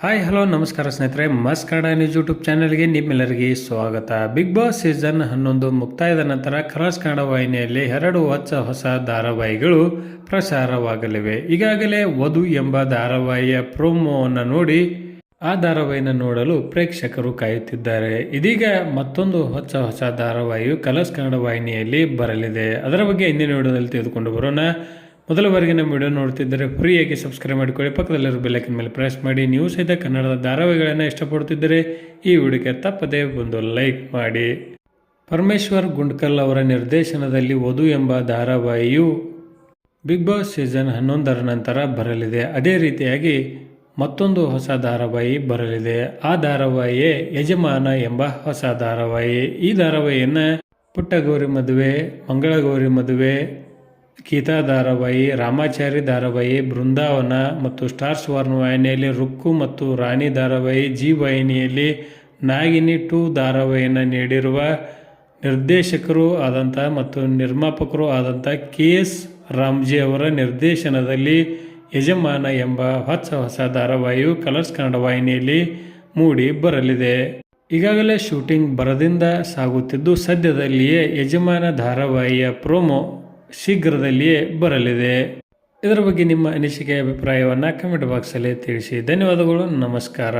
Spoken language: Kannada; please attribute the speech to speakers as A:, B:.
A: ಹಾಯ್ ಹಲೋ ನಮಸ್ಕಾರ ಸ್ನೇಹಿತರೆ. ಮಸ್ ಕನ್ನಡ ನ್ಯೂಸ್ ಯೂಟ್ಯೂಬ್ ಚಾನೆಲ್ಗೆ ನಿಮ್ಮೆಲ್ಲರಿಗೆ ಸ್ವಾಗತ. ಬಿಗ್ ಬಾಸ್ ಸೀಸನ್ ಹನ್ನೊಂದು ಮುಕ್ತಾಯದ ನಂತರ ಕಲರ್ಸ್ ಕನ್ನಡ ವಾಹಿನಿಯಲ್ಲಿ ಎರಡು ಹೊಸ ಹೊಸ ಧಾರಾವಾಹಿಗಳು ಪ್ರಸಾರವಾಗಲಿವೆ. ಈಗಾಗಲೇ ವಧು ಎಂಬ ಧಾರಾವಾಹಿಯ ಪ್ರೋಮೋವನ್ನು ನೋಡಿ ಆ ಧಾರಾವಾಹಿನ ನೋಡಲು ಪ್ರೇಕ್ಷಕರು ಕಾಯುತ್ತಿದ್ದಾರೆ. ಇದೀಗ ಮತ್ತೊಂದು ಹೊಸ ಹೊಸ ಧಾರಾವಾಹಿಯು ಕಲರ್ಸ್ ಕನ್ನಡ ವಾಹಿನಿಯಲ್ಲಿ ಬರಲಿದೆ. ಅದರ ಬಗ್ಗೆ ಇಂದಿನ ವಿಡಿಯೋದಲ್ಲಿ ತಿಳಿದುಕೊಂಡು ಬರೋಣ. ಮೊದಲ ಬಾರಿಗೆ ನಮ್ಮ ವಿಡಿಯೋ ನೋಡ್ತಿದ್ದರೆ ಫ್ರೀಯಾಗಿ ಸಬ್ಸ್ಕ್ರೈಬ್ ಮಾಡಿಕೊಳ್ಳಿ. ಪಕ್ಕದಲ್ಲಿರೋ ಬೆಲ್ಲೈಕನ್ ಮೇಲೆ ಪ್ರೆಸ್ ಮಾಡಿ. ನೀವು ಸಹಿತ ಕನ್ನಡದ ಧಾರಾವಾಹಿಗಳನ್ನು ಇಷ್ಟಪಡುತ್ತಿದ್ದರೆ ಈ ವಿಡಿಯೋಗೆ ತಪ್ಪದೇ ಒಂದು ಲೈಕ್ ಮಾಡಿ. ಪರಮೇಶ್ವರ್ ಗುಂಡ್ಕಲ್ ಅವರ ನಿರ್ದೇಶನದಲ್ಲಿ ವಧು ಎಂಬ ಧಾರಾವಾಹಿಯು ಬಿಗ್ ಬಾಸ್ ಸೀಸನ್ ಹನ್ನೊಂದರ ನಂತರ ಬರಲಿದೆ. ಅದೇ ರೀತಿಯಾಗಿ ಮತ್ತೊಂದು ಹೊಸ ಧಾರಾವಾಹಿ ಬರಲಿದೆ. ಆ ಧಾರಾವಾಹಿಯೇ ಯಜಮಾನ ಎಂಬ ಹೊಸ ಧಾರಾವಾಹಿ. ಈ ಧಾರಾವಾಹಿಯನ್ನು ಪುಟ್ಟಗೌರಿ ಮದುವೆ, ಮಂಗಳಗೌರಿ ಮದುವೆ ಗೀತಾ ಧಾರಾವಾಹಿ ರಾಮಾಚಾರಿ ಧಾರಾವಾಹಿ ಬೃಂದಾವನ ಮತ್ತು ಸ್ಟಾರ್ಸ್ ವಾರ್ನ್ ವಾಹಿನಿಯಲ್ಲಿ ರುಕ್ಕು ಮತ್ತು ರಾಣಿ ಧಾರಾವಾಹಿ ಜಿ ವಾಹಿನಿಯಲ್ಲಿ ನಾಗಿನಿ ಟು ಧಾರಾವಾಹಿಯನ್ನು ನೀಡಿರುವ ನಿರ್ದೇಶಕರು ಆದಂಥ ಮತ್ತು ನಿರ್ಮಾಪಕರು ಆದಂಥ ಕೆ ಎಸ್ ರಾಮ್ಜಿ ಅವರ ನಿರ್ದೇಶನದಲ್ಲಿ ಯಜಮಾನ ಎಂಬ ಹೊಸ ಹೊಸ ಧಾರಾವಾಹಿಯು ಕಲರ್ಸ್ ಕನ್ನಡ ವಾಹಿನಿಯಲ್ಲಿ ಮೂಡಿ ಬರಲಿದೆ. ಈಗಾಗಲೇ ಶೂಟಿಂಗ್ ಬರದಿಂದ ಸಾಗುತ್ತಿದ್ದು ಸದ್ಯದಲ್ಲಿಯೇ ಯಜಮಾನ ಧಾರಾವಾಹಿಯ ಪ್ರೋಮೋ ಶೀಘ್ರದಲ್ಲಿಯೇ ಬರಲಿದೆ. ಇದರ ಬಗ್ಗೆ ನಿಮ್ಮ ಅನಿಸಿಕೆ ಅಭಿಪ್ರಾಯವನ್ನು ಕಮೆಂಟ್ ಬಾಕ್ಸಲ್ಲಿ ತಿಳಿಸಿ. ಧನ್ಯವಾದಗಳು ನಮಸ್ಕಾರ.